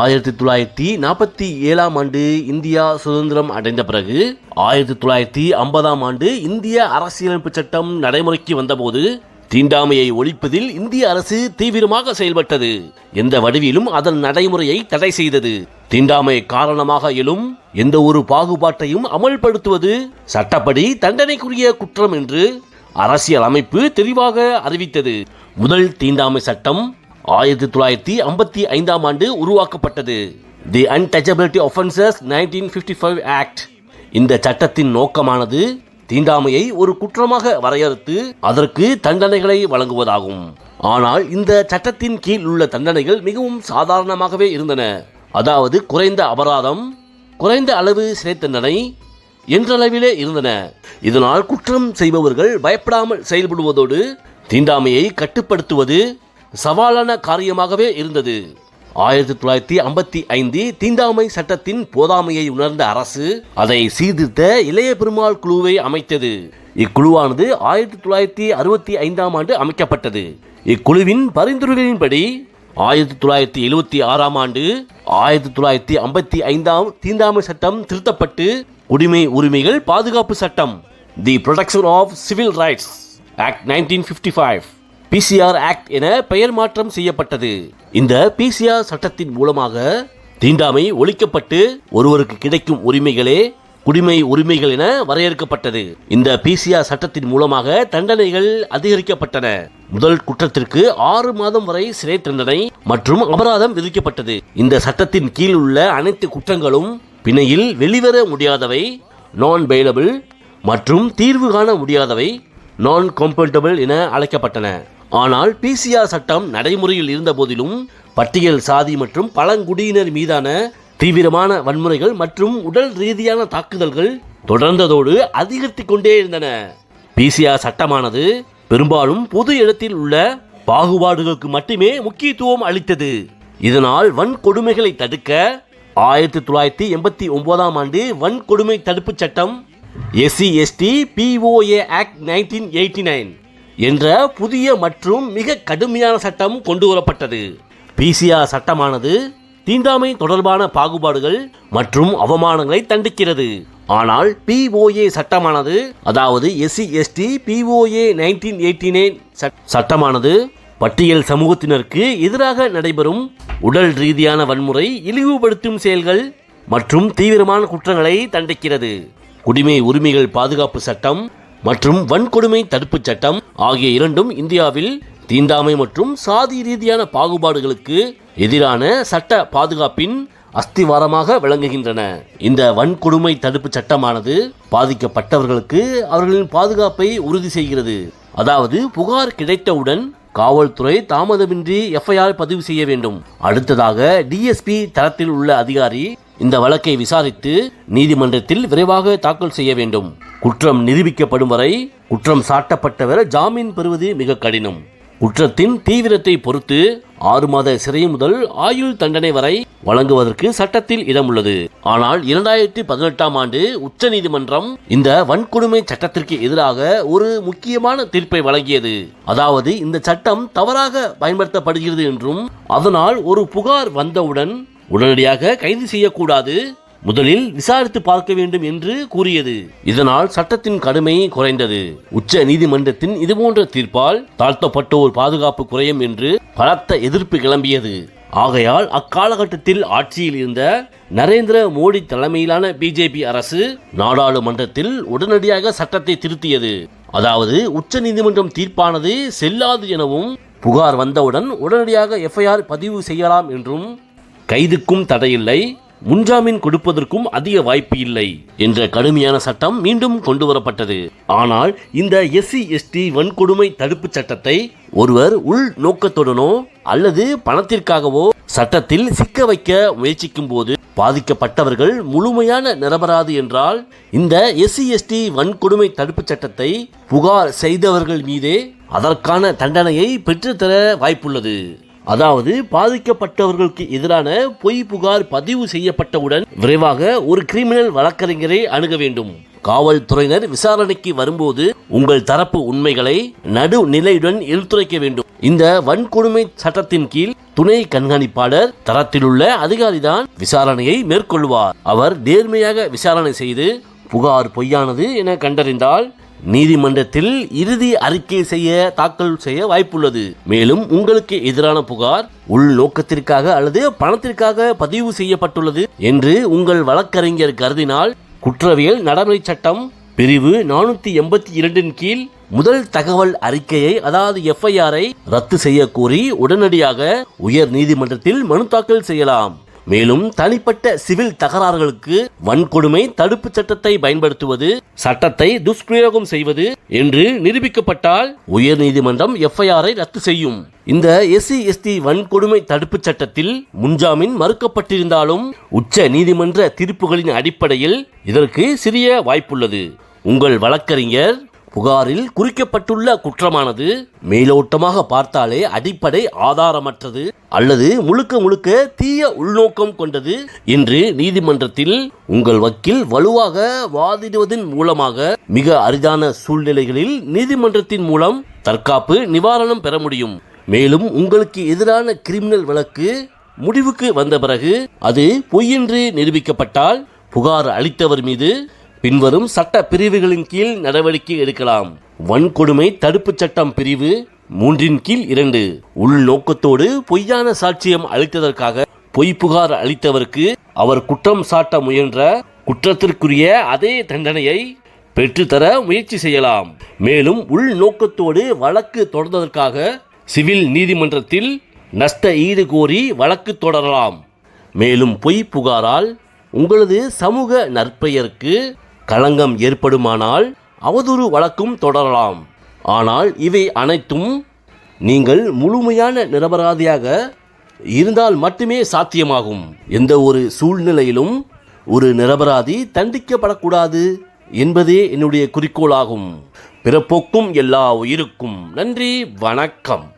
ஆயிரத்தி தொள்ளாயிரத்தி நாற்பத்தி ஏழாம் ஆண்டு இந்தியா சுதந்திரம் அடைந்த பிறகு ஆயிரத்தி தொள்ளாயிரத்தி ஐம்பதாம் ஆண்டு இந்திய அரசியலமைப்பு சட்டம் நடைமுறைக்கு வந்தபோது தீண்டாமையை ஒழிப்பதில் இந்திய அரசு தீவிரமாக செயல்பட்டது. எந்த வடிவிலும் அதன் நடைமுறையை தடை செய்தது. தீண்டாமை காரணமாக எழும் எந்த ஒரு பாகுபாட்டையும் அமல்படுத்துவது சட்டப்படி தண்டனைக்குரிய குற்றம் என்று அரசியல் அமைப்பு தெளிவாக அறிவித்தது. முதல் தீண்டாமை சட்டம் ஆயிரத்தி தொள்ளாயிரத்தி ஐம்பத்தி ஐந்தாம் ஆண்டு உருவாக்கப்பட்டது. The untouchability offences nineteen fifty five act இந்த சட்டத்தின் நோக்கமானது தீண்டாமையை ஒரு குற்றமாக வரையறுத்து அதற்கு தண்டனைகளை வழங்குவதாகும். ஆனால் இந்த சட்டத்தின் கீழ் உள்ள தண்டனைகள் மிகவும் சாதாரணமாகவே இருந்தன. அதாவது குறைந்த அபராதம் குறைந்த அளவு சிறை தண்டனை என்றளவிலே இருந்தன. இதனால் குற்றம் செய்பவர்கள் பயப்படாமல் செயல்படுவதோடு தீண்டாமையை கட்டுப்படுத்துவது சவாலான காரியமாகவே இருந்தது. ஆயிரத்தி தொள்ளாயிரத்தி ஐம்பத்தி ஐந்து தீண்டாமை சட்டத்தின் போதாமையை உணர்ந்த அரசு அதை சீர்திருத்த இளைய பெருமாள் குழுவை அமைத்தது. இக்குழுவானது ஆயிரத்தி தொள்ளாயிரத்தி அறுபத்தி ஐந்தாம் ஆண்டு அமைக்கப்பட்டது. இக்குழுவின் பரிந்துரைகளின்படி ஆயிரத்தி தொள்ளாயிரத்தி எழுபத்தி ஆறாம் ஆண்டு ஆயிரத்தி தொள்ளாயிரத்தி ஐம்பத்தி ஐந்தாம் தீண்டாமை சட்டம் திருத்தப்பட்டு குடிமை உரிமைகள் பாதுகாப்பு சட்டம் the protection of civil rights act nineteen fifty five PCR act என பெயர் மாற்றம் செய்யப்பட்டது. இந்த பிசிஆர் சட்டத்தின் மூலமாக தீண்டாமை ஒழிக்கப்பட்டு ஒருவருக்கு கிடைக்கும் உரிமைகளே குடிமை உரிமைகள் என வரையறுக்கப்பட்டது. இந்த பிசிஆர் சட்டத்தின் மூலமாக தண்டனைகள் அதிகரிக்கப்பட்டன. முதல் குற்றத்திற்கு ஆறு மாதம் வரை சிறை தண்டனை மற்றும் அபராதம் விதிக்கப்பட்டது. இந்த சட்டத்தின் கீழ் உள்ள அனைத்து குற்றங்களும் பிணையில் வெளிவர முடியாதவை நான் பெயிலபிள் மற்றும் தீர்வு காண முடியாதவை நான் கம்பல்டபிள் என அழைக்கப்பட்டன. ஆனால் பிசிஆர் சட்டம் நடைமுறையில் இருந்த போதிலும் பட்டியல் சாதி மற்றும் பழங்குடியினர் மீதான தீவிரமான வன்முறைகள் மற்றும் உடல் ரீதியான தாக்குதல்கள் தொடர்ந்ததோடு அதிகரித்துக் கொண்டே இருந்தன. பிசிஆர் சட்டமானது பெரும்பாலும் பொது இடத்தில் உள்ள பாகுபாடுகளுக்கு மட்டுமே முக்கியத்துவம் அளித்தது. இதனால் வன்கொடுமைகளை தடுக்க ஆயிரத்தி தொள்ளாயிரத்தி எண்பத்தி ஒன்பதாம் ஆண்டு வன்கொடுமை தடுப்புச் சட்டம் SC ST POA act nineteen eighty nine என்ற புதிய மற்றும் மிக கடுமையான சட்டம் கொண்டு வரப்பட்டது பிசிஆர் சட்டமானது தீண்டாமை தொடர்பான பாகுபாடுகள் மற்றும் அவமானங்களை தண்டிக்கிறது. ஆனால் பிஓஏ சட்டமானது அதாவது SC ST POA nineteen eighty nine சட்டமானது பட்டியல் சமூகத்தினருக்கு எதிராக நடைபெறும் உடல் ரீதியான வன்முறை இழிவுபடுத்தும் செயல்கள் மற்றும் தீவிரமான குற்றங்களை தண்டிக்கிறது. குடிமை உரிமைகள் பாதுகாப்பு சட்டம் மற்றும் வன்கொடுமை தடுப்புச் சட்டம் ஆகிய இரண்டும் இந்தியாவில் தீண்டாமை மற்றும் சாதி ரீதியான பாகுபாடுகளுக்கு எதிரான சட்ட பாதுகாப்பின் அஸ்திவாரமாக விளங்குகின்றன. இந்த வன்கொடுமை தடுப்பு சட்டமானது பாதிக்கப்பட்டவர்களுக்கு அவர்களின் பாதுகாப்பை உறுதி செய்கிறது. அதாவது புகார் கிடைத்தவுடன் காவல்துறை தாமதமின்றி எஃப்ஐஆர் பதிவு செய்ய வேண்டும். அடுத்ததாக டிஎஸ்பி தரத்தில் உள்ள அதிகாரி இந்த வழக்கை விசாரித்து நீதிமன்றத்தில் விரைவாக தாக்கல் செய்ய வேண்டும். குற்றம் நிரூபிக்கப்படும் வரை குற்றம் சாட்டப்பட்டவர் ஜாமீன் பெறுவது மிக கடினம். குற்றத்தின் தீவிரத்தை பொறுத்து ஆறு மாத சிறை முதல் ஆயுள் தண்டனை வரை வழங்குவதற்கு சட்டத்தில் இடம் உள்ளது ஆனால் இரண்டாயிரத்தி பதினெட்டாம் ஆண்டு உச்ச நீதிமன்றம் இந்த வன்கொடுமை சட்டத்திற்கு எதிராக ஒரு முக்கியமான தீர்ப்பை வழங்கியது. அதாவது இந்த சட்டம் தவறாக பயன்படுத்தப்படுகிறது என்றும் அதனால் ஒரு புகார் வந்தவுடன் உடனடியாக கைது செய்யக்கூடாது முதலில் விசாரித்து பார்க்க வேண்டும் என்று கூறியது. இதனால் சட்டத்தின் கடுமை குறைந்தது. உச்ச நீதிமன்றத்தின் இதுபோன்ற தீர்ப்பால் தாழ்த்தப்பட்டோர் பாதுகாப்பு குறையும் என்று பலத்த எதிர்ப்பு கிளம்பியது. ஆகையால் அக்காலகட்டத்தில் ஆட்சியில் இருந்த நரேந்திர மோடி தலைமையிலான பிஜேபி அரசு நாடாளுமன்றத்தில் உடனடியாக சட்டத்தை திருத்தியது. அதாவது உச்ச நீதிமன்றம் தீர்ப்பானது செல்லாது எனவும் புகார் வந்தவுடன் உடனடியாக எஃப்ஐஆர் பதிவு செய்யலாம் என்றும் கைதுக்கும் தடையில்லை. முன்ஜாமீன் கொடுப்பதற்கும் அதிக வாய்ப்பு இல்லை என்ற கடுமையான சட்டம் மீண்டும் கொண்டு வரப்பட்டது ஆனால் இந்த எஸ்சி எஸ்டி வன்கொடுமை தடுப்பு சட்டத்தை ஒருவர் உள் நோக்கத்துடனோ அல்லது பணத்திற்காகவோ சட்டத்தில் சிக்க வைக்க முயற்சிக்கும் போது பாதிக்கப்பட்டவர்கள் முழுமையான நிரபராது என்றால் இந்த எஸ்சி எஸ்டி வன்கொடுமை தடுப்பு சட்டத்தை புகார் செய்தவர்கள் மீதே அதற்கான தண்டனையை பெற்றுத்தர வாய்ப்புள்ளது. அதாவது பாதிக்கப்பட்டவர்களுக்கு எதிரான பொய் புகார் பதிவு செய்யப்பட்டவுடன் விரைவாக ஒரு கிரிமினல் வழக்கறிஞரை அணுக வேண்டும். காவல்துறையினர் விசாரணைக்கு வரும்போது உங்கள் தரப்பு உண்மைகளை நடுநிலையுடன் எடுத்துரைக்க வேண்டும். இந்த வன்கொடுமை சட்டத்தின் கீழ் துணை கண்காணிப்பாளர் தரத்திலுள்ள அதிகாரிதான் விசாரணையை மேற்கொள்வார். அவர் நேர்மையாக விசாரணை செய்து புகார் பொய்யானது என கண்டறிந்தால் நீதிமன்றத்தில் இறுதி அறிக்கை செய்ய தாக்கல் செய்ய வாய்ப்புள்ளது. மேலும் உங்களுக்கு எதிரான புகார் உள்நோக்கத்திற்காக அல்லது பணத்திற்காக பதிவு செய்யப்பட்டுள்ளது என்று உங்கள் வழக்கறிஞர் கருதினால் குற்றவியல் நடைமுறை சட்டம் பிரிவு நானூத்தி எண்பத்தி இரண்டின் கீழ் முதல் தகவல் அறிக்கையை அதாவது எஃப்ஐஆரை ரத்து செய்ய கோரி உடனடியாக உயர் நீதிமன்றத்தில் மனு தாக்கல் செய்யலாம். மேலும் தனிப்பட்ட சிவில் தகராறுகளுக்கு வன்கொடுமை தடுப்பு சட்டத்தை பயன்படுத்துவது சட்டத்தை துஷ்பிரயோகம் செய்வது என்று நிரூபிக்கப்பட்டால் உயர் நீதிமன்றம் எஃப்ஐஆரை ரத்து செய்யும். இந்த எஸ்சி எஸ்டி வன்கொடுமை தடுப்பு சட்டத்தில் முன்ஜாமீன் மறுக்கப்பட்டிருந்தாலும் உச்ச நீதிமன்ற தீர்ப்புகளின் அடிப்படையில் இதற்கு சிறிய வாய்ப்புள்ளது. உங்கள் வழக்கறிஞர் புகாரில் குறிக்கப்பட்டுள்ள குற்றமானது மேலோட்டமாக பார்த்தாலே அடிப்படை ஆதாரமற்றது அல்லது முழுக்க முழுக்க தீய உள்நோக்கம் கொண்டது என்று நீதிமன்றத்தில் உங்கள் வக்கீல் வலுவாக வாதிடுவதன் மூலமாக மிக அரிதான சூழ்நிலைகளில் நீதிமன்றத்தின் மூலம் தற்காப்பு நிவாரணம் பெற முடியும். மேலும் உங்களுக்கு எதிரான கிரிமினல் வழக்கு முடிவுக்கு வந்த பிறகு அது பொய்யென்று நிரூபிக்கப்பட்டால் புகார் அளித்தவர் மீது பின்வரும் சட்ட பிரிவுகளின் கீழ் நடவடிக்கை எடுக்கலாம். வன்கொடுமை தடுப்பு சட்டம் பிரிவு மூன்றின் கீழ் இரண்டு. உள்நோக்கத்தோடு பொய்யான சாட்சியம் அளித்ததற்காக பொய் புகார் அளித்தவருக்கு அவர் குற்றம் சாட்ட முயன்ற குற்றத்திற்குரிய அதே தண்டனையை பெற்றுத்தர முயற்சி செய்யலாம். மேலும் உள்நோக்கத்தோடு வழக்கு தொடர்ந்ததற்காக சிவில் நீதிமன்றத்தில் நஷ்ட ஈடு கோரி வழக்கு தொடரலாம். மேலும் பொய் புகாரால் உங்களது சமூக நற்பெயருக்கு களங்கம் ஏற்படுமானால் அவதூறு வழக்கும் தொடரலாம். ஆனால் இவை அனைத்தும் நீங்கள் முழுமையான நிரபராதியாக இருந்தால் மட்டுமே சாத்தியமாகும். எந்த ஒரு சூழ்நிலையிலும் ஒரு நிரபராதி தண்டிக்கப்படக்கூடாது என்பதே என்னுடைய குறிக்கோளாகும். பிறப்போக்கும் எல்லா உயிருக்கும். நன்றி வணக்கம்.